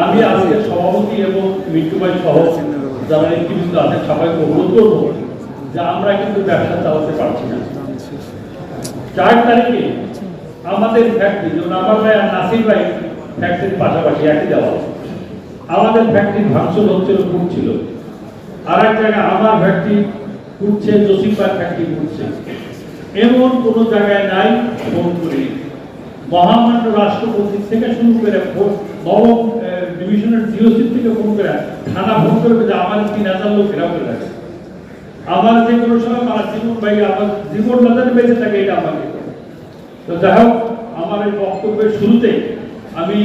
আমি আজকে সভাপতি এবং মিট্টুভাই সহ যারা নেতৃবৃন্দ আছেন সবাইকে অনুরোধ করব যে আমরা কিন্তু ব্যবসা চালাতে পারছি না। চার তারিখে আমাদের ফ্যাক্টরি যেমন আমার ভাই আর নাসির ভাই ফ্যাক্টরির পাশাপাশি একই দেওয়া আমাদের ফ্যাক্টরি ভাঙচুর হচ্ছিল, ফুটছিল। আর এক জায়গায় আমার ফ্যাক্টরি ফুটছে, জসিম ভাই ফ্যাক্টরি ফুটছে। এমন কোনো জায়গায় নাই, ফোন করি মহামান্য রাষ্ট্রপতি থেকে শুরু করে নবম ডিভিশনের জিওসি থেকে ফোন করে থানা ফোন করবে যে আমার তিন হাজার লোক ঘেরাও করে রাখে আমার যে কোনো সময় আমার জীবন ভাই, আমার জীবন না জানি বেঁচে থাকে, এটা আমাকে। তো যাই হোক, আমার এই বক্তব্যের শুরুতে আমি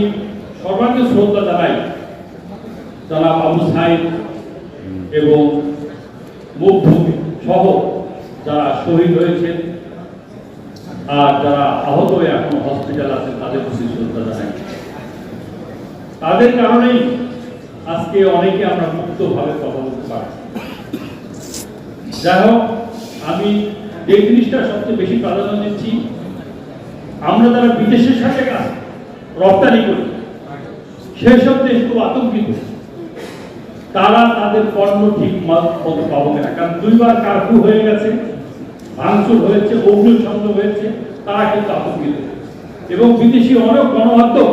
সর্বাঙ্গে শ্রদ্ধা জানাই যারা আবু সাইদ এবং মুগ্ধ সহ যারা শহীদ হয়েছেন আর যারা আহত হয়ে এখন হসপিটাল আছেন, তাদের প্রতি শ্রদ্ধা জানাই। তাদের কারণেই আজকে অনেকে আমরা মুক্তভাবে কথা বলতে পারি। যাই হোক, আমি যে জিনিসটা সবচেয়ে বেশি প্রাধান্য দিচ্ছি। আমরা যারা বিদেশের সাথে রপ্তানি করি। সেসব দেশ খুব আতঙ্কিত। তারা তাদের পণ্য ঠিক মতো পাবো না কারণ দুইবার কারফিউ হয়ে গেছে, ভাঙচুর হয়েছে অগ্নিসংযোগ হয়েছে, তারা কিন্তু আতঙ্কিত। এবং বিদেশি অনেক গণমাধ্যম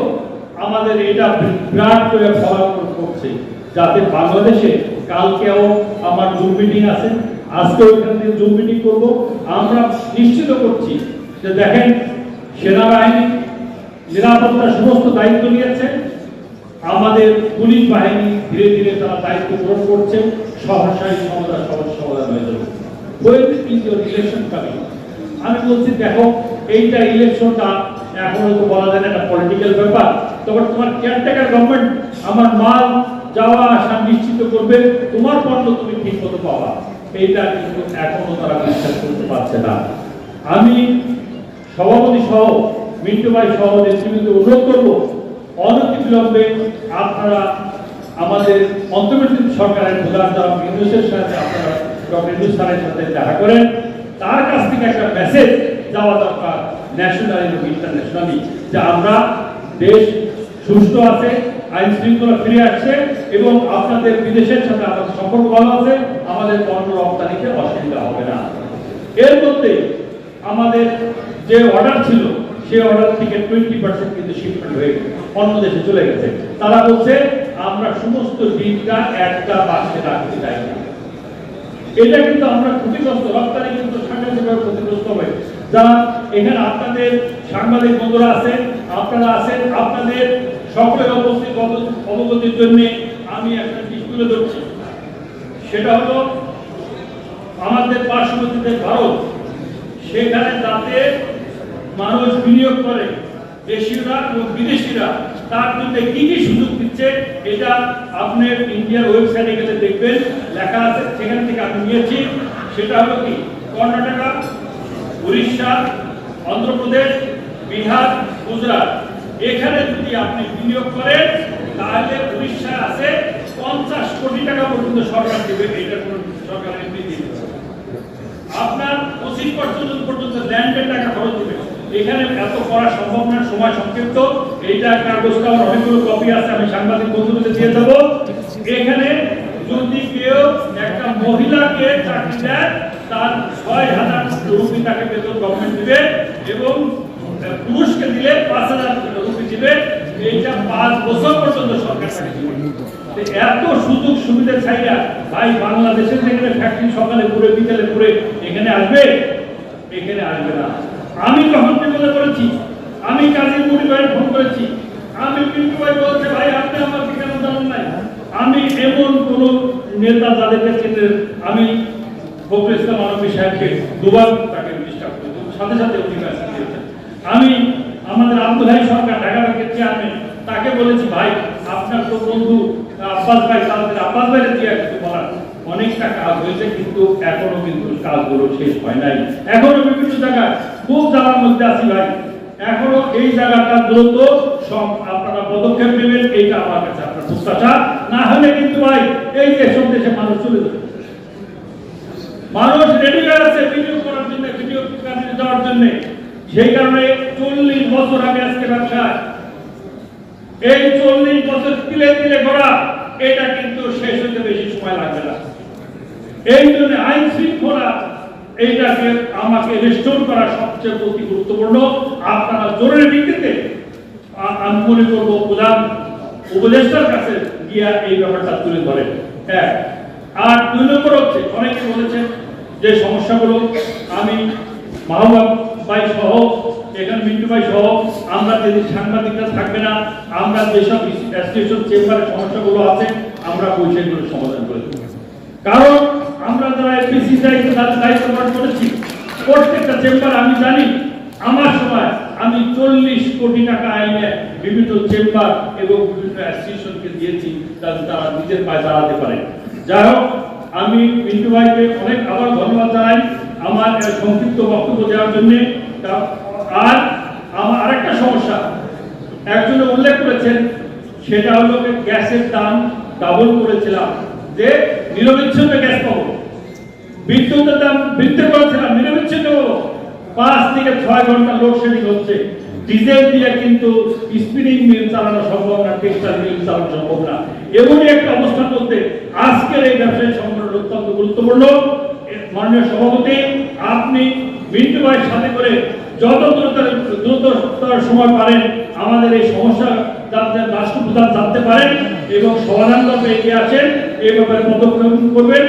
আমাদের এটা বিরাট করে ফলাফল করছে। যাতে বাংলাদেশে কালকেও আমার জুম মিটিং আছে আজকেও এখান থেকে জুম মিটিং করব। আমরা নিশ্চিত করছি যে দেখেন, সেনাবাহিনী নিরাপত্তার সমস্ত দায়িত্ব নিয়েছে। আমাদের পুলিশ বাহিনী ধীরে ধীরে তারা দায়িত্ব গ্রহণ করছে। সহসাই সমস্যা সমস্যা সমাধান হয়ে যাবে। Election coming? আমি বলছি, দেখো, এইটা ইলেকশনটা এখন তো বলা যায় না একটা পলিটিক্যাল ব্যাপার। তবে তোমার কেয়ারটেকার গভর্নমেন্ট আমার মাল যাওয়া আসা নিশ্চিত করবে, তোমার পণ্য তুমি ঠিক মতো পাবা এইটা কিন্তু এখনও তারা বিশ্বাস করতে পারছে না। আমি সভাপতি সহ, মিন্টু ভাই সহ নেতৃবৃন্দ অনুরোধ করব অনতি বিলম্বে আপনারা আমাদের অন্তর্বর্তী সরকারের প্রধান যারা ইউনুসের সাথে আপনারা ডক্টর ইউনুস সাথে দেখা করেন। তার কাছ থেকে একটা মেসেজ যাওয়া দরকার ন্যাশনাল এবং ইন্টারন্যাশনালি যে আমরা দেশ সুস্থ আছে, আইন শৃঙ্খলা ফিরে আসছে এবং আপনাদের বিদেশের সাথে আমাদের সম্পর্ক ভালো আছে, আমাদের পণ্য রপ্তানিতে অসুবিধা হবে না। এর মধ্যে আমাদের যে অর্ডার ছিল, সেই অর্ডার থেকে টোয়েন্টি পার্সেন্ট কিন্তু শিপমেন্ট হয়ে অন্য দেশে চলে গেছে। তারা বলছে, আমরা সমস্ত ডিমটা একটা বাসে রাখতে চাই না। এটা কিন্তু আমরা ক্ষতিগ্রস্ত, রপ্তানি কিন্তু সাংঘাতিকভাবে ক্ষতিগ্রস্ত হবে। যারা এখানে আপনাদের সাংবাদিক বন্ধুরা আছেন আপনারা আছেন, আপনাদের সকলের উপস্থিত অব- অবগতির জন্য আমি একটা দিক তুলে ধরছি। সেটা হলো, আমাদের পার্শ্ববর্তী ভারত, সেখানে যাতে মানুষ বিনিয়োগ করে, দেশীয়রা এবং বিদেশিরা, তার জন্য কি কি সুযোগ দিচ্ছে, এটা আপনি ইন্ডিয়ার ওয়েবসাইটে গেলে দেখবেন, লেখা আছে, সেখান থেকে আমি নিয়েছি। সেটা হলো কি, কর্ণাটকা, উড়িষ্যা, অন্ধ্রপ্রদেশ বিহার, গুজরাট। এখানে যদি আপনি বিনিয়োগ করেন, তাহলে উড়িষ্যায় আছে, পঞ্চাশ কোটি টাকা পর্যন্ত সরকার দেবে, এটা কোনো সরকার দিবে আপনার পঁচিশ পার্সেন্ট পর্যন্ত ল্যান্ডের টাকা খরচ হবে। এখানে এত করা সম্ভব না, সময় সংক্ষিপ্ত। এইটা কাগজটা আমার অনেকগুলো কপি আছে, আমি সাংবাদিক বন্ধুদের দিয়ে দেবো। এখানে যদি কেউ একটা মহিলাকে চাকরি দেয়, তার ছয় হাজার রুপি তাকে বেতন গভর্নমেন্ট দেবে এবং পুরুষকে দিলে পাঁচ হাজার রুপি দিবে এইটা পাঁচ বছর পর্যন্ত সরকার এত সুযোগ সুবিধা চাইরা ভাই বাংলাদেশের যেখানে ফ্যাক্টরি সকালে ঘুরে, বিকেলে ঘুরে এখানে আসবে? এখানে আসবে না। আমি যখন বিপদে করেছি, আমি কাজী মুড়ি ভাই ফোন করেছি। আমি পিন্টু ভাই বলছে, ভাই, আপনি আমাকে কেন জানেন নাই? আমি এমন কোন নেতা যাদেরকে চেনেন আমি ফখরুল ইসলাম আলমী সাহেবকে দুবার তাকে ডিস্টার্ব করি সাথে সাথে দিয়েছেন আমি আমাদের আব্দুল সরকার ঢাকা ব্যাংকের চেয়ারম্যান তাকে বলেছি, ভাই, আপনার তো বন্ধু আব্বাস ভাই, তাদের আব্বাস ভাইয়ের দিয়ে কিছু বলার। অনেকটা কাজ হয়েছে, কিন্তু এখনও কিন্তু কাজগুলো শেষ হয় নাই। এখনও বিভিন্ন জায়গায় খুব জায়গার মধ্যে আছি ভাই। এখনও এই জায়গাটা দ্রুত সব আপনারা পদক্ষেপ নেবেন, এইটা আমার কাছে আপনার প্রত্যাশা না হলে কিন্তু ভাই, এই সব দেশে মানুষ চলে যাবে। মানুষ রেডি হয়ে আছে বিনিয়োগ করার জন্য বিনিয়োগ যাওয়ার জন্য। সেই কারণে চল্লিশ বছর আগে আজকে ব্যবসায় এই চল্লিশ বছর তিলে তিলে করা, এটা কিন্তু শেষ হতে বেশি সময় লাগবে না। এই জন্য আইন শৃঙ্খলা, এইটাকে আমাকে রেস্টোর করা সবচেয়ে অতি গুরুত্বপূর্ণ। আপনারা জরুরি ভিত্তিতে আমি মনে করব প্রধান উপদেষ্টার কাছে গিয়া এই ব্যাপারটা তুলে ধরেন। এক। আর দুই নম্বর হচ্ছে, অনেকে বলেছেন যে সমস্যাগুলো আমি মাহবুবা ভাই সহ, এখানে মিন্টু ভাই সহ, আমরা যদি সাংবাদিকরা থাকবে না, আমরা যেসব অ্যাসোসিয়েশন চেম্বারের সমস্যাগুলো আছে, আমরা ওই সেগুলো সমাধান করে কারণ আমরা যারা এপিসি দায়িত্ব তাদের দায়িত্ব পালন করেছি, প্রত্যেকটা চেম্বার আমি জানি, আমার সময় আমি চল্লিশ কোটি টাকা আইনে বিভিন্ন চেম্বার এবং বিভিন্ন অ্যাসোসিয়েশনকে দিয়েছি, যাতে তারা নিজের পায়ে দাঁড়াতে পারে। যাই হোক, আমি মিন্টু ভাইকে অনেক আবার ধন্যবাদ জানাই। আমার সংক্ষিপ্ত বক্তব্য দেওয়ার জন্য আর আমার আরেকটা সমস্যা, একজনে উল্লেখ করেছেন, সেটা হলো গ্যাসের দাম ডাবল করেছিলাম, যে নিরবিচ্ছিন্ন গ্যাস পাবো। বিদ্যুতের দাম বৃদ্ধি করেছিলাম, নিরবিচ্ছিন্ন পাঁচ থেকে ছয় ঘণ্টা লোডশেডিং হচ্ছে। ডিজেল দিয়ে কিন্তু স্পিনিং মিল চালানো সম্ভব না টেক্সটাইল মিল চালানো সম্ভব না। এমনই একটা অবস্থার মধ্যে আজকের এই ব্যবসায়ী সংগঠন অত্যন্ত গুরুত্বপূর্ণ। মাননীয় সভাপতি, আপনি মিন্টু ভাইয়ের সাথে করে যত দ্রুততর সময় পারেন, আমাদের এই সমস্যা রাষ্ট্রপ্রধান জানতে পারেন এবং সমাধান এগিয়ে আছেন এই ব্যাপারে পদক্ষেপ করবেন।